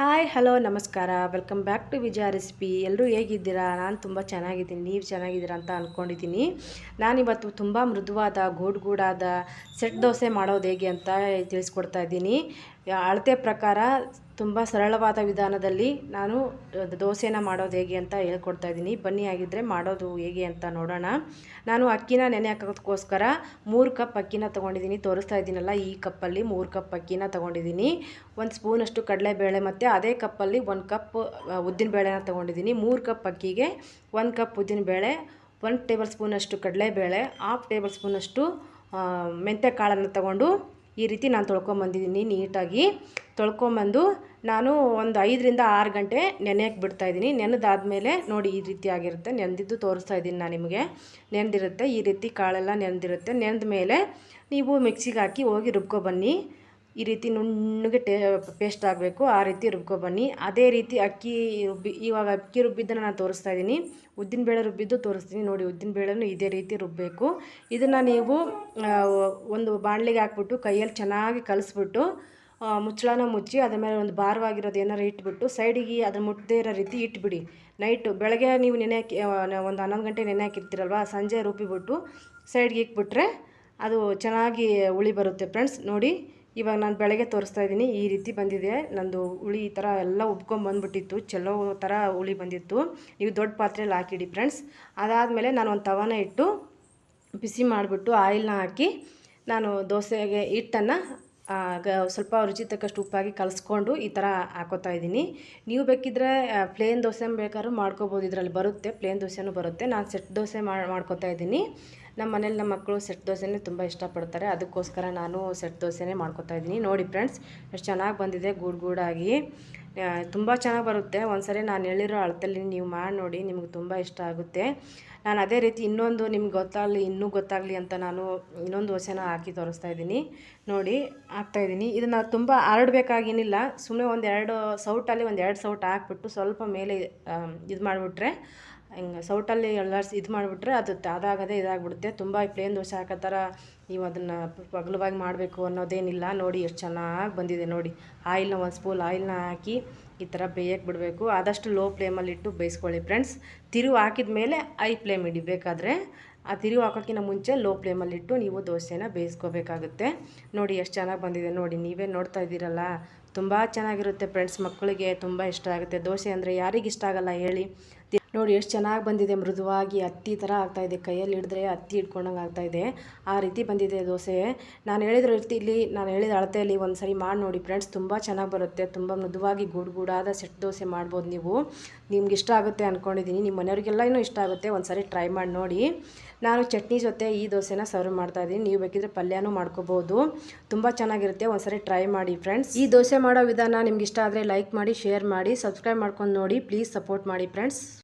Hi hello ನಮಸ್ಕಾರ. Welcome back to Vijaya recipe ಎಲ್ಲರೂ ಹೇಗಿದ್ದೀರಾ? ನಾನು ತುಂಬ ಚೆನ್ನಾಗಿದ್ದೀನಿ. ನೀವು ಚೆನ್ನಾಗಿದ್ದೀರಾ ಅಂತ ಅಂದ್ಕೊಂಡಿದ್ದೀನಿ ನಾನಿವತ್ತು ತುಂಬ ಮೃದುವಾದ ಗೂಡು ಗೂಡಾದ ಸೆಟ್ ದೋಸೆ ಮಾಡೋದು ಹೇಗೆ ಅಂತ ತಿಳಿಸ್ಕೊಡ್ತಾ ಇದ್ದೀನಿ. ಅಳತೆ ಪ್ರಕಾರ ತುಂಬ ಸರಳವಾದ ವಿಧಾನದಲ್ಲಿ ನಾನು ದೋಸೆನ ಮಾಡೋದು ಹೇಗೆ ಅಂತ ಹೇಳ್ಕೊಡ್ತಾ ಇದ್ದೀನಿ. ಬನ್ನಿ ಆಗಿದ್ದರೆ ಮಾಡೋದು ಹೇಗೆ ಅಂತ ನೋಡೋಣ. ನಾನು ಅಕ್ಕಿನ ನೆನೆ ಹಾಕೋದಕ್ಕೋಸ್ಕರ ಮೂರು ಕಪ್ ಅಕ್ಕಿನ ತೊಗೊಂಡಿದ್ದೀನಿ. ತೋರಿಸ್ತಾ ಇದ್ದೀನಲ್ಲ, ಈ ಕಪ್ಪಲ್ಲಿ ಮೂರು ಕಪ್ ಅಕ್ಕಿನ ತೊಗೊಂಡಿದ್ದೀನಿ. ಒಂದು ಸ್ಪೂನಷ್ಟು ಕಡಲೆಬೇಳೆ ಮತ್ತು ಅದೇ ಕಪ್ಪಲ್ಲಿ ಒಂದು ಕಪ್ ಉದ್ದಿನಬೇಳೆನ ತೊಗೊಂಡಿದ್ದೀನಿ. ಮೂರು ಕಪ್ ಅಕ್ಕಿಗೆ ಒಂದು ಕಪ್ ಉದ್ದಿನಬೇಳೆ, ಒಂದು ಟೇಬಲ್ ಸ್ಪೂನಷ್ಟು ಕಡಲೆಬೇಳೆ, ಹಾಫ್ ಟೇಬಲ್ ಸ್ಪೂನಷ್ಟು ಮೆಂತ್ಯ ಕಾಳನ್ನು ತಗೊಂಡು ಈ ರೀತಿ ನಾನು ತೊಳ್ಕೊಂಬಂದಿದ್ದೀನಿ ನೀಟಾಗಿ. ತೊಳ್ಕೊಂಬಂದು ನಾನು ಒಂದು ಐದರಿಂದ ಆರು ಗಂಟೆ ನೆನೆಯಕ್ಕೆ ಬಿಡ್ತಾಯಿದ್ದೀನಿ ನೆನೆದಾದ್ಮೇಲೆ ನೋಡಿ ಈ ರೀತಿ ಆಗಿರುತ್ತೆ. ನೆನೆದಿದ್ದು ತೋರಿಸ್ತಾ ಇದ್ದೀನಿ ನಾನು ನಿಮಗೆ. ನೆನೆದಿರುತ್ತೆ. ಈ ರೀತಿ ಕಾಳೆಲ್ಲ ನೆನೆದಿರುತ್ತೆ. ನೆನೆದ ಮೇಲೆ ನೀವು ಮಿಕ್ಸಿಗೆ ಹಾಕಿ ಹೋಗಿ ರುಬ್ಕೊಬನ್ನಿ ಈ ರೀತಿ ನುಣ್ಣಗೆ ಟೇ ಪೇಸ್ಟ್ ಆಗಬೇಕು. ಆ ರೀತಿ ರುಬ್ಕೊಬನ್ನಿ ಅದೇ ರೀತಿ ಅಕ್ಕಿ ರುಬ್ಬಿ, ಇವಾಗ ಅಕ್ಕಿ ರುಬ್ಬಿದ್ದನ್ನು ನಾನು ತೋರಿಸ್ತಾ ಇದ್ದೀನಿ ಉದ್ದಿನಬೇಳೆ ರುಬ್ಬಿದ್ದು ತೋರಿಸ್ತೀನಿ. ನೋಡಿ ಉದ್ದಿನಬೇಳೆನೂ ಇದೇ ರೀತಿ ರುಬ್ಬಬೇಕು ಇದನ್ನು ನೀವು ಒಂದು ಬಾಣಲಿಗೆ ಹಾಕ್ಬಿಟ್ಟು ಕೈಯಲ್ಲಿ ಚೆನ್ನಾಗಿ ಕಲಿಸ್ಬಿಟ್ಟು ಮುಚ್ಚಳನ ಮುಚ್ಚಿ ಅದ್ರ ಮೇಲೆ ಒಂದು ಭಾರವಾಗಿರೋದು ಏನಾರು ಇಟ್ಬಿಟ್ಟು, ಸೈಡಿಗೆ ಅದನ್ನು ಮುಟ್ಟದೇ ಇರೋ ರೀತಿ ಇಟ್ಬಿಡಿ. ನೈಟು ಬೆಳಗ್ಗೆ ನೀವು ನೆನೆ ಹಾಕಿ ಒಂದು ಹನ್ನೊಂದು ಗಂಟೆ ನೆನೆ ಹಾಕಿರ್ತೀರಲ್ವ, ಸಂಜೆ ರುಬ್ಬಿಬಿಟ್ಟು ಸೈಡ್ಗೆ ಇಕ್ಬಿಟ್ರೆ ಅದು ಚೆನ್ನಾಗಿ ಉಳಿ ಬರುತ್ತೆ ಫ್ರೆಂಡ್ಸ್. ನೋಡಿ ಇವಾಗ ನಾನು ಬೆಳಗ್ಗೆ ತೋರಿಸ್ತಾ ಇದ್ದೀನಿ, ಈ ರೀತಿ ಬಂದಿದೆ. ನಂದು ಹುಳಿ ಈ ಥರ ಎಲ್ಲ ಉಬ್ಕೊಂಬಂದ್ಬಿಟ್ಟಿತ್ತು ಚೆಲ್ಲೋ ಥರ ಹುಳಿ ಬಂದಿತ್ತು. ನೀವು ದೊಡ್ಡ ಪಾತ್ರೆಯಲ್ಲಿ ಹಾಕಿಡಿ ಫ್ರೆಂಡ್ಸ್ ಅದಾದಮೇಲೆ ನಾನು ಒಂದು ತವನ ಇಟ್ಟು ಬಿಸಿ ಮಾಡಿಬಿಟ್ಟು ಆಯಿಲ್ನ ಹಾಕಿ, ನಾನು ದೋಸೆಗೆ ಹಿಟ್ಟನ್ನು ಸ್ವಲ್ಪ ರುಚಿ ತಕ್ಕಷ್ಟು ಉಪ್ಪಾಗಿ ಕಲಿಸ್ಕೊಂಡು ಈ ಥರ ಹಾಕೋತಾ ಇದ್ದೀನಿ. ನೀವು ಬೇಕಿದ್ರೆ ಪ್ಲೇನ್ ದೋಸೆ ಬೇಕಾದ್ರೂ ಮಾಡ್ಕೋಬೋದು. ಇದರಲ್ಲಿ ಬರುತ್ತೆ ಪ್ಲೇನ್ ದೋಸೆನೂ ಬರುತ್ತೆ. ನಾನು ಸೆಟ್ ದೋಸೆ ಮಾಡ್ಕೋತಾ ಇದ್ದೀನಿ. ನಮ್ಮ ಮನೇಲಿ ನಮ್ಮ ಮಕ್ಕಳು ಸೆಟ್ ದೋಸೆನೇ ತುಂಬ ಇಷ್ಟಪಡ್ತಾರೆ. ಅದಕ್ಕೋಸ್ಕರ ನಾನು ಸೆಟ್ ದೋಸೆನೇ ಮಾಡ್ಕೋತಾ ಇದ್ದೀನಿ. ನೋಡಿ ಫ್ರೆಂಡ್ಸ್ ಎಷ್ಟು ಚೆನ್ನಾಗಿ ಬಂದಿದೆ, ಗೂಡು ಗೂಡಾಗಿ. ತುಂಬ ಚೆನ್ನಾಗಿ ಬರುತ್ತೆ. ಒಂದ್ಸರಿ ನಾನು ಹೇಳಿರೋ ಅಳತಲ್ಲಿ ನೀವು ಮಾಡಿ ನೋಡಿ, ನಿಮ್ಗೆ ತುಂಬ ಇಷ್ಟ ಆಗುತ್ತೆ. ನಾನು ಅದೇ ರೀತಿ ಇನ್ನೊಂದು ನಿಮ್ಗೆ ಗೊತ್ತಾಗಲಿ, ಇನ್ನೂ ಗೊತ್ತಾಗಲಿ ಅಂತ ನಾನು ಇನ್ನೊಂದು ದೋಸೆನ ಹಾಕಿ ತೋರಿಸ್ತಾ ಇದ್ದೀನಿ. ನೋಡಿ ಹಾಕ್ತಾಯಿದ್ದೀನಿ ಇದನ್ನು ತುಂಬ ಹರಡ್ಬೇಕಾಗೇನಿಲ್ಲ ಸುಮ್ಮನೆ ಒಂದು ಎರಡು ಸೌಟಲ್ಲಿ ಒಂದು ಎರಡು ಸೌಟ್ ಹಾಕ್ಬಿಟ್ಟು ಸ್ವಲ್ಪ ಮೇಲೆ ಇದು ಮಾಡಿಬಿಟ್ರೆ ಹಿಂಗೆ ಸೌಟಲ್ಲಿ ಎಲ್ಲರ್ಸ್ ಇದು ಮಾಡಿಬಿಟ್ರೆ ಅದು ಅದಾಗದೆ ಇದಾಗ್ಬಿಡುತ್ತೆ. ತುಂಬ ಪ್ಲೇನ್ ದೋಸೆ ಹಾಕೋ ಥರ ನೀವು ಅದನ್ನು ಪಗಲವಾಗಿ ಮಾಡಬೇಕು ಅನ್ನೋದೇನಿಲ್ಲ. ನೋಡಿ ಎಷ್ಟು ಚೆನ್ನಾಗಿ ಬಂದಿದೆ ನೋಡಿ. ಆಯಿಲ್ನ ಒಂದು ಸ್ಪೂನ್ ಆಯಿಲ್ನ ಹಾಕಿ ಈ ಥರ ಬೇಯಕ್ಕೆ ಬಿಡಬೇಕು. ಆದಷ್ಟು ಲೋ ಫ್ಲೇಮಲ್ಲಿಟ್ಟು ಬೇಯಿಸ್ಕೊಳ್ಳಿ ಫ್ರೆಂಡ್ಸ್. ತಿರುವು ಹಾಕಿದ ಮೇಲೆ ಐ ಫ್ಲೇಮ್ ಇಡಿ ಬೇಕಾದರೆ. ಆ ತಿರುವು ಹಾಕೋಕ್ಕಿಂತ ಮುಂಚೆ ಲೋ ಫ್ಲೇಮಲ್ಲಿಟ್ಟು ನೀವು ದೋಸೆನ ಬೇಯಿಸ್ಕೋಬೇಕಾಗುತ್ತೆ. ನೋಡಿ ಎಷ್ಟು ಚೆನ್ನಾಗಿ ಬಂದಿದೆ ನೋಡಿ. ನೀವೇ ನೋಡ್ತಾ ಇದ್ದೀರಲ್ಲ. ತುಂಬ ಚೆನ್ನಾಗಿರುತ್ತೆ ಫ್ರೆಂಡ್ಸ್. ಮಕ್ಕಳಿಗೆ ತುಂಬ ಇಷ್ಟ ಆಗುತ್ತೆ. ದೋಸೆ ಅಂದರೆ ಯಾರಿಗೆ ಇಷ್ಟ ಆಗಲ್ಲ ಹೇಳಿ. ನೋಡಿ, ಎಷ್ಟು ಚೆನ್ನಾಗಿ ಬಂದಿದೆ. ಮೃದುವಾಗಿ ಹತ್ತಿ ಥರ ಆಗ್ತಾಯಿದೆ ಕೈಯಲ್ಲಿ ಹಿಡಿದ್ರೆ ಹತ್ತಿ ಹಿಡ್ಕೊಂಡಂಗೆ ಆಗ್ತಾಯಿದೆ ಆ ರೀತಿ ಬಂದಿದೆ ದೋಸೆ. ನಾನು ಹೇಳಿದ ರೀತಿಲಿ, ನಾನು ಹೇಳಿದ ಅಳತೆಯಲ್ಲಿ ಒಂದು ಸರಿ ಮಾಡಿ ನೋಡಿ ಫ್ರೆಂಡ್ಸ್. ತುಂಬ ಚೆನ್ನಾಗಿ ಬರುತ್ತೆ. ತುಂಬ ಮೃದುವಾಗಿ ಗೂಡು ಗೂಡಾದ ಸೆಟ್ ದೋಸೆ ಮಾಡ್ಬೋದು ನೀವು. ನಿಮ್ಗೆ ಇಷ್ಟ ಆಗುತ್ತೆ ಅಂದ್ಕೊಂಡಿದ್ದೀನಿ ನಿಮ್ಮ ಮನೆಯವ್ರಿಗೆಲ್ಲ ಇಷ್ಟ ಆಗುತ್ತೆ. ಒಂದು ಸರಿ ಟ್ರೈ ಮಾಡಿ ನೋಡಿ. ನಾನು ಚಟ್ನಿ ಜೊತೆ ಈ ದೋಸೆನ ಸರ್ವ್ ಮಾಡ್ತಾ ಇದ್ದೀನಿ ನೀವು ಬೇಕಿದ್ರೆ ಪಲ್ಯನೂ ಮಾಡ್ಕೋಬೋದು. ತುಂಬ ಚೆನ್ನಾಗಿರುತ್ತೆ. ಒಂದ್ಸರಿ ಟ್ರೈ ಮಾಡಿ ಫ್ರೆಂಡ್ಸ್. ಈ ದೋಸೆ ಮಾಡೋ ವಿಧಾನ ನಿಮ್ಗೆ ಇಷ್ಟ ಆದರೆ ಲೈಕ್ ಮಾಡಿ, ಶೇರ್ ಮಾಡಿ, ಸಬ್ಸ್ಕ್ರೈಬ್ ಮಾಡ್ಕೊಂಡು ನೋಡಿ. ಪ್ಲೀಸ್ ಸಪೋರ್ಟ್ ಮಾಡಿ ಫ್ರೆಂಡ್ಸ್.